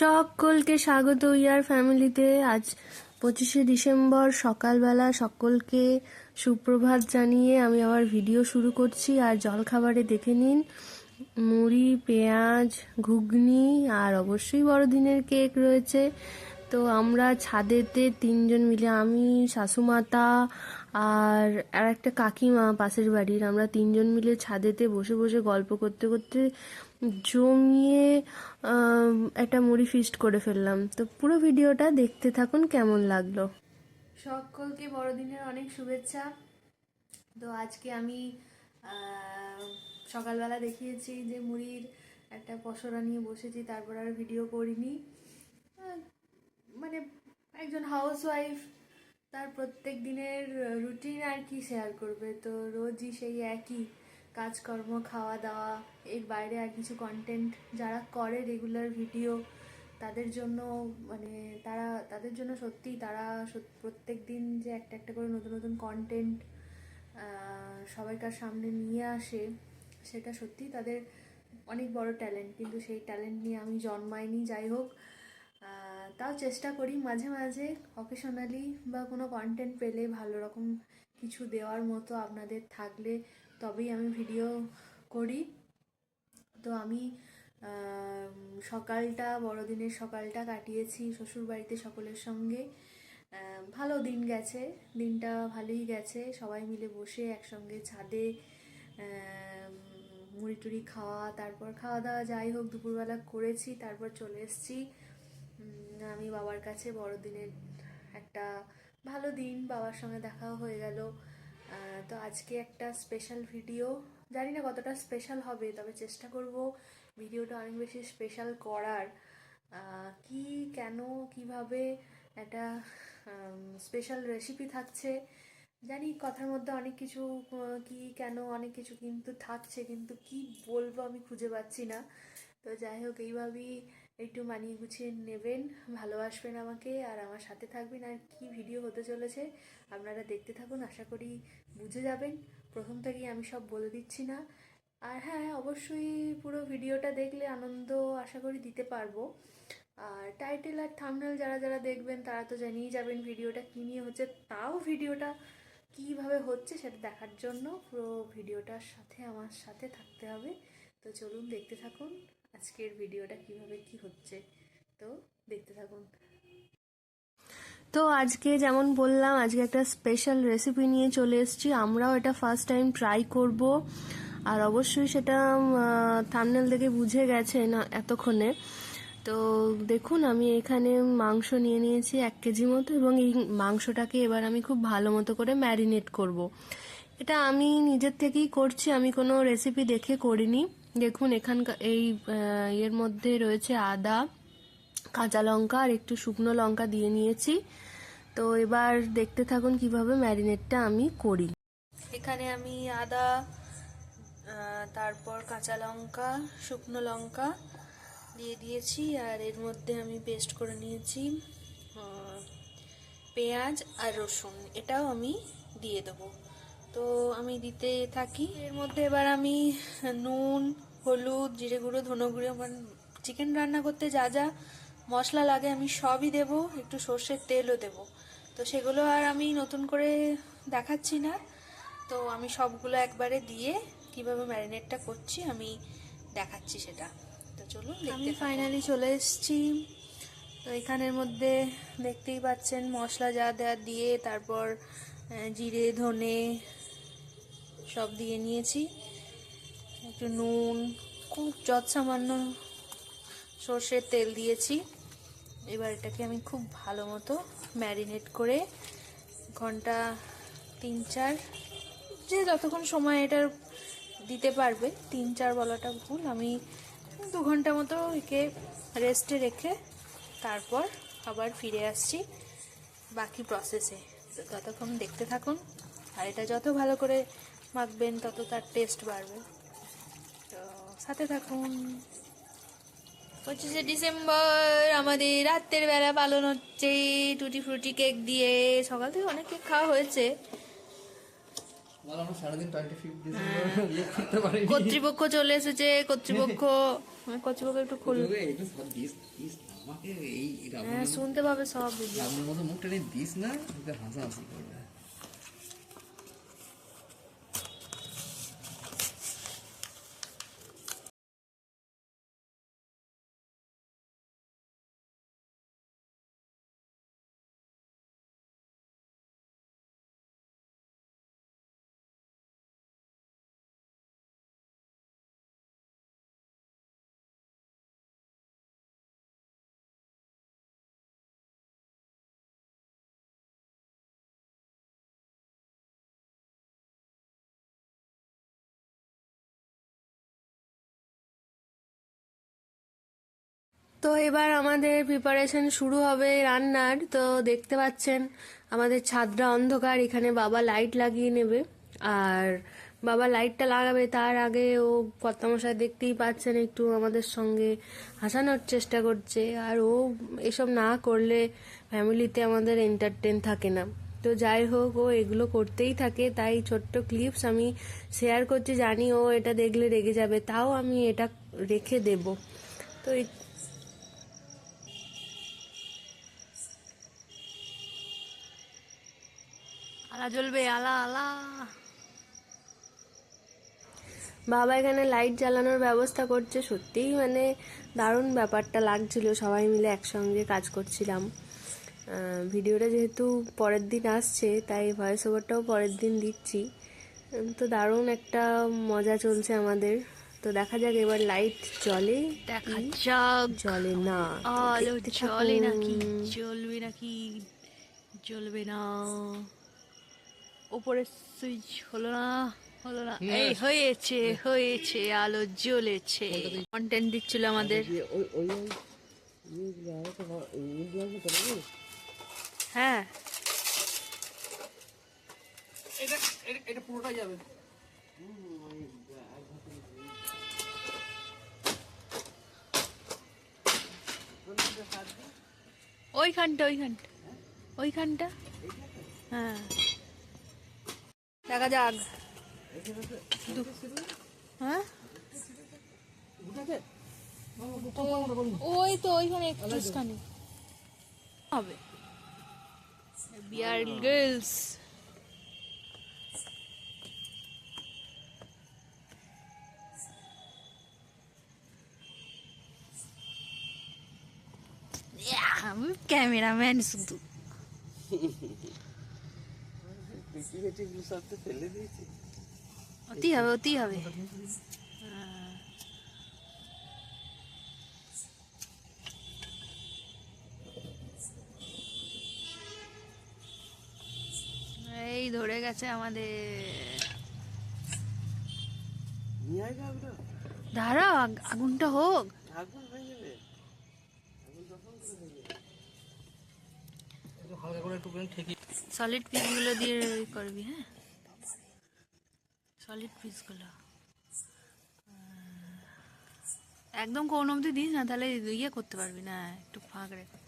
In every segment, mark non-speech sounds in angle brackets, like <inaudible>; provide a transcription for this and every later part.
সকলকে স্বাগত, ইয়ার ফ্যামিলিতে। আজ পঁচিশে ডিসেম্বর, সকালবেলা সকলকে সুপ্রভাত জানিয়ে আমি আমার ভিডিও শুরু করছি। আর জলখাবারে দেখে নিন, মুড়ি, পেঁয়াজ, ঘুগনি আর অবশ্যই বড়দিনের কেক রয়েছে। তো আমরা ছাদেতে তিনজন মিলে, আমি, শাশুমাতা আর আর একটা কাকিমা পাশের বাড়ির, আমরা তিনজন মিলে ছাদেতে বসে বসে গল্প করতে করতে জমিয়ে একটা মুড়ি ফিস্ট করে ফেললাম। তো পুরো ভিডিওটা দেখতে থাকুন, কেমন লাগল? সকলকে বড়দিনের অনেক শুভেচ্ছা। তো আজকে আমি সকালবেলা দেখিয়েছি যে মুড়ির একটা পসরা নিয়ে বসেছি, তারপর আর ভিডিও করিনি। মানে একজন হাউস ওয়াইফ তার প্রত্যেক দিনের রুটিন আর কি শেয়ার করবে? তো রোজই সেই একই কাজকর্ম খাওয়া দাওয়া এর বাইরে আর কিছু কন্টেন্ট যারা করে রেগুলার ভিডিও তাদের জন্য মানে তারা, তাদের জন্য সত্যি তারা প্রত্যেক দিন যে একটা একটা করে নতুন নতুন কন্টেন্ট সবাইকার সামনে নিয়ে আসে, সেটা সত্যি তাদের অনেক বড় ট্যালেন্ট কিন্তু সেই ট্যালেন্ট নিয়ে আমি জন্মাইনি, যাই হোক। তাও চেষ্টা করি মাঝে মাঝে অকেশনালি বা কোনো কন্টেন্ট পেলে ভালো রকম কিছু দেওয়ার মতো আপনাদের থাকলে তবেই আমি ভিডিও করি। তো আমি সকালটা, বড়দিনের সকালটা কাটিয়েছি শ্বশুরবাড়িতে সকলের সঙ্গে। ভালো দিন গেছে, দিনটা ভালোই গেছে। সবাই মিলে বসে একসঙ্গে ছাদে মুড়ি টুড়ি খাওয়া, তারপর খাওয়া দাওয়া যাই হোক, দুপুরবেলা করেছি, তারপর চলে এসেছি। উম, আমি বাবার কাছে বড়দিনের একটা ভালো দিন বাবার সঙ্গে দেখাও হয়ে গেল। তো আজকে একটা স্পেশাল ভিডিও জানি না কতটা স্পেশাল হবে তবে চেষ্টা করব ভিডিওটা অনেক বেশি স্পেশাল করার। কি কেন কীভাবে একটা স্পেশাল রেসিপি থাকছে। জানি কথার মধ্যে অনেক কিছু কি কেন অনেক কিছু কিন্তু থাকছে কিন্তু কি বলব আমি খুঁজে পাচ্ছি না। তো যাই হোক এইভাবেই একটু মানিয়ে গুছিয়ে নেবেন, ভালোবাসবেন আমাকে, আর আমার সাথে থাকবেন, আর কি ভিডিও হতে চলেছে আপনারা দেখতে থাকুন, আশা করি বুঝে যাবেন। প্রথম থেকেই আমি সব বলে দিচ্ছি না। আর হ্যাঁ অবশ্যই পুরো ভিডিওটা দেখলে আনন্দ আশা করি দিতে পারব। আর টাইটেল আর থামনেল যারা যারা দেখবেন, তারা তো জানিয়ে যাবেন ভিডিওটা কী নিয়ে হচ্ছে, তাও ভিডিওটা কীভাবে হচ্ছে সেটা দেখার জন্য পুরো ভিডিওটার সাথে, আমার সাথে থাকতে হবে। তো চলুন দেখতে থাকুন। আজকের ভিডিওটা কীভাবে কি হচ্ছে, তো দেখতে থাকুন। তো আজকে যেমন বললাম, আজকে একটা স্পেশাল রেসিপি নিয়ে চলে এসেছি। আমরাও এটা ফার্স্ট টাইম ট্রাই করব। আর অবশ্যই সেটা থামনেল দেখে বুঝে গেছে না এতক্ষণে। তো দেখুন, আমি এখানে মাংস নিয়ে নিয়েছি এক কেজি মতো এবং এই মাংসটাকে এবার আমি খুব ভালো মতো করে ম্যারিনেট করব। এটা আমি নিজের থেকেই করছি, আমি কোনো রেসিপি দেখে করিনি। দেখুন, এখানকার এই এর মধ্যে রয়েছে আদা, কাঁচা লঙ্কা আর একটু শুকনো লঙ্কা দিয়ে নিয়েছি। তো এবার দেখতে থাকুন কীভাবে ম্যারিনেটটা আমি করি। এখানে আমি আদা তারপর কাঁচা লঙ্কা, শুকনো লঙ্কা দিয়ে দিয়েছি, আর এর মধ্যে আমি পেস্ট করে নিয়েছি পেঁয়াজ আর রসুন। এটাও আমি দিয়ে দেবো। তো আমি দিতে থাকি। এর মধ্যে এবার আমি নুন হলুদ জিরে গুঁড়ো ধনে গুঁড়ো মানে চিকেন রান্না করতে যা যা মশলা লাগে আমি সবই দেব। একটু সর্ষের তেলও দেব। তো সেগুলো আর আমি নতুন করে দেখাচ্ছি না। তো আমি সবগুলো একবারে দিয়ে কীভাবে ম্যারিনেটটা করছি আমি দেখাচ্ছি সেটা। তো চলুন আমি ফাইনালি চলে এসেছি। তো এখানের মধ্যে দেখতেই পাচ্ছেন মশলা যা দেওয়া দিয়ে তারপর জিরে ধনে সব দিয়ে নিয়েছি। একটু নুন, খুব যৎ সামান্য সর্ষের তেল দিয়েছি। এবার এটাকে আমি খুব ভালো মতো ম্যারিনেট করে ঘণ্টা তিন চার, যে যতক্ষণ সময় এটার দিতে পারবে, তিন চার বলাটা ভুল। আমি দু ঘণ্টা মতো একে রেস্টে রেখে তারপর আবার ফিরে আসছি বাকি প্রসেসে ততক্ষণ দেখতে থাকুন। আর এটা যত ভালো করে মাখবেন তত তার টেস্ট বাড়বে। তো সাথে থাকুন। পঁচিশে ডিসেম্বর আমাদের রাত্রের বেলা পালন হচ্ছে টুটি ফ্রুটি কেক দিয়ে। সকাল থেকে অনেক কেক খাওয়া হয়েছে। পারিনি। কর্তৃপক্ষ চলে এসেছে কর্তৃপক্ষ। কর্তৃপক্ষ একটু খুল। একটু সব দিস দিস না। আমাকে এই হ্যাঁ শুনতে পাবে সব মুখটা দিস না তোকে হাসাহাসি করবে। তো এবার আমাদের প্রিপারেশন শুরু হবে রান্নার। তো দেখতে পাচ্ছেন, আমাদের ছাদটা অন্ধকার, এখানে বাবা লাইট লাগিয়ে নেবে। আর বাবা লাইটটা লাগাবে, তার আগে ও কর্তামশাই দেখতেই পাচ্ছেন, একটু আমাদের সঙ্গে হাসানোর চেষ্টা করছে। আর ও এসব না করলে ফ্যামিলিতে আমাদের এন্টারটেন থাকে না। তো যাই হোক, ও এগুলো করতেই থাকে। তাই ছোট্ট ক্লিপস আমি শেয়ার করছি। জানি ও এটা দেখলে রেগে যাবে, তাও আমি এটা রেখে দেব। তো আলা জ্বলবে আলা আলা। বাবা এখানে লাইট জ্বালানোর ব্যবস্থা করছে সত্যিই মানে দারুণ ব্যাপারটা লাগছিল সবাই মিলে একসঙ্গে কাজ করছিলাম। ভিডিওটা যেহেতু পরের দিন আসছে তাই ভয়েস ওভারটাও পরের দিন দিচ্ছি। তো দারুণ একটা মজা চলছে আমাদের। তো দেখা যাক এবার লাইট জ্বলে দেখা যাক। জ্বলে না। আলো থাকুন। নাকি? জ্বলবে নাকি? জ্বলবে না। উপরে সুইচ হলো না হলো না। এই হয়েছে হয়েছে আলো জ্বলেছে। কন্টেন্ট দিচ্ছিল আমাদের। ওই হ্যাঁ। এটা এটা- এটা পুরোটাই যাবে। ওইখানটা ওইখানটা। ওইখানটা? হ্যাঁ। দেখা যাক। হ্যাঁ? ওই তো ওইখানে একটুখানি হবে। বিয়ার গার্লস আমি ক্যামেরাম্যান শুধু। <laughs> বেশি বেশি গুলো সব তো ফেলে দিয়েছি। অতি হবে অতি হবে। এই ধরে গেছে আমাদের। নিয়ে দাঁড়াও আগুনটা হোক। আগুন হয়ে যাবে আগুন তখন করে যাবে একটু হালকা করে একটু ঠেকি সলিড পিসগুলো দিয়ে করবি হ্যাঁ? সলিড পিসগুলো একদম কোন অবধি দিস না তাহলে ইয়ে করতে পারবি না একটু ফাঁক রেখে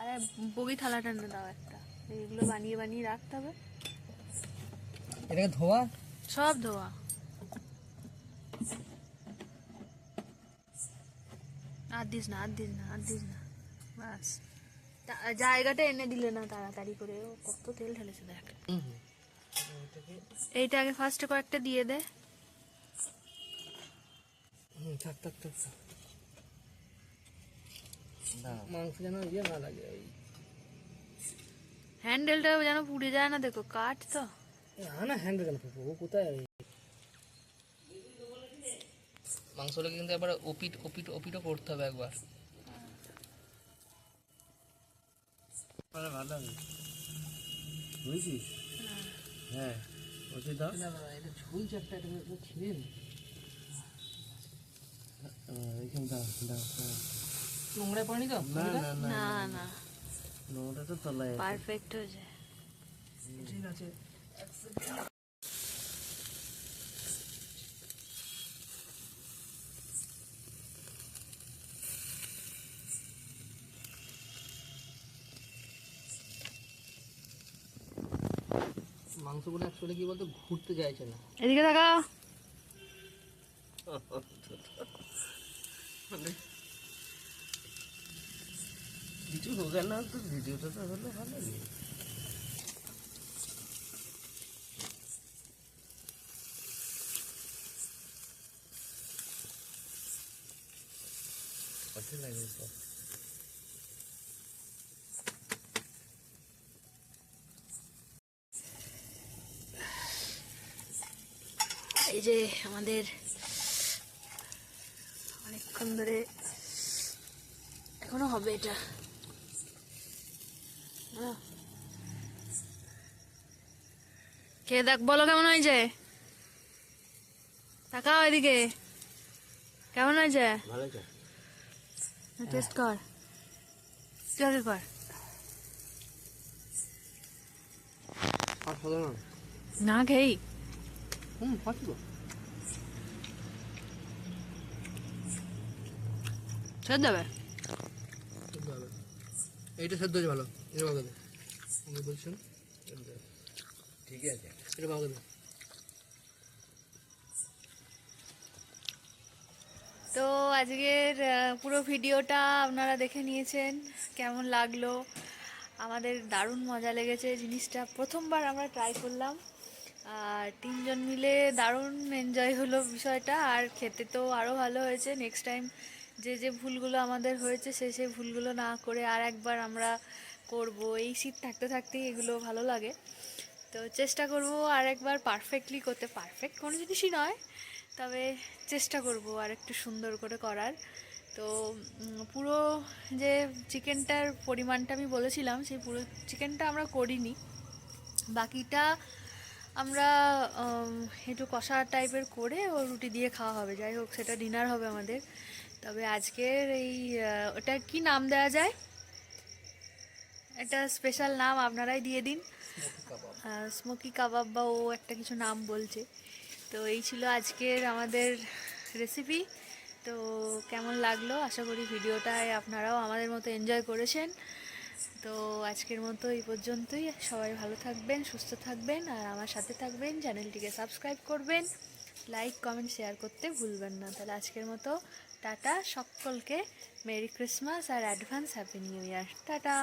আরে বগি থালাটা এনে দাও একটা। এগুলো বানিয়ে বানিয়ে রাখতে হবে। এটাকে ধোয়া? সব ধোয়া। আর দিস না আর দিস না আর দিস না। বাস। তা- জায়গাটা এনে দিলে না তাড়াতাড়ি করে। ও কত তেল ঢেলেছে দেখ। এইটা আগে ফার্স্টে কয়েকটা দিয়ে দে। হুম থাক থাক থাক। মাংস যেন ইয়ে না লাগে ওই হ্যান্ডেলটা যেন পুড়ে যায় না দেখো কাঠ তো। না হ্যান্ডেল কেন ও কোথায়? মাংসটাকে কিন্তু একবার ওপিট ওপিট ওপিটও করতে হবে একবার। মানে ভালো হবে। বুঝেছিস? হ্যাঁ। ওকে দাও। না না এটা ঝুল চাপটা এটা ছিঁড়ে এখানে দাও দাও নোংরা তো? না না না না নোংরা তো তলায় পারফেক্ট হয়ে যায়। ঠিক আছে। মাংসগুলো অ্যাকচুয়ালি কি বলতো ঘুরতে চাইছে না। এদিকে থাকা মানে কিছু হোক না তো ভিডিওটা তো হলো ভালো লাগে। কত লাগে এই যে আমাদের অনেকক্ষণ ধরে এখনও হবে এটা। খেয়ে দেখ বলো কেমন হয়েছে? তাকাও এদিকে। কেমন হয়েছে? টেস্ট কর। কর। না। খেয়েই। হুম পাচ্ছি সেদ্ধ হবে? এইটা সেদ্ধ হয়েছে ভালো। এটা ভালো দে আমি বলছেন ঠিক আছে। এটা ভালো দে তো আজকের পুরো ভিডিওটা আপনারা দেখে নিয়েছেন কেমন লাগল? আমাদের দারুণ মজা লেগেছে জিনিসটা। প্রথমবার আমরা ট্রাই করলাম। আর তিনজন মিলে দারুণ এনজয় হলো বিষয়টা। আর খেতে তো আরও ভালো হয়েছে। নেক্সট টাইম যে যে ভুলগুলো আমাদের হয়েছে, সে, সেই ভুলগুলো না করে আর একবার আমরা করব। এই শীত থাকতে থাকতেই এগুলো ভালো লাগে। তো চেষ্টা করব আর একবার পারফেক্টলি করতে। পারফেক্ট কোনো জিনিসই নয়, তবে চেষ্টা করব আর একটু সুন্দর করে করার। তো পুরো যে চিকেনটার পরিমাণটা আমি বলেছিলাম, সেই পুরো চিকেনটা আমরা করিনি। বাকিটা আমরা একটু কষা টাইপের করে ও রুটি দিয়ে খাওয়া হবে। যাই হোক, সেটা ডিনার হবে আমাদের। তবে আজকের এই ওটা কি নাম দেওয়া যায়? একটা স্পেশাল নাম আপনারাই দিয়ে দিন। স্মোকি কাবাব বা ও একটা কিছু নাম বলছে। তো এই ছিল আজকের আমাদের রেসিপি তো কেমন লাগল? আশা করি ভিডিওটায় আপনারাও আমাদের মতো এনজয় করেছেন। তো আজকের মতো এই পর্যন্তই। সবাই ভালো থাকবেন, সুস্থ থাকবেন আর আমার সাথে থাকবেন। চ্যানেলটিকে সাবস্ক্রাইব করবেন। লাইক কমেন্ট শেয়ার করতে ভুলবেন না। তাহলে আজকের মতো টাটা সকলকে মেরি ক্রিসমাস আর advance happy new year. Tata.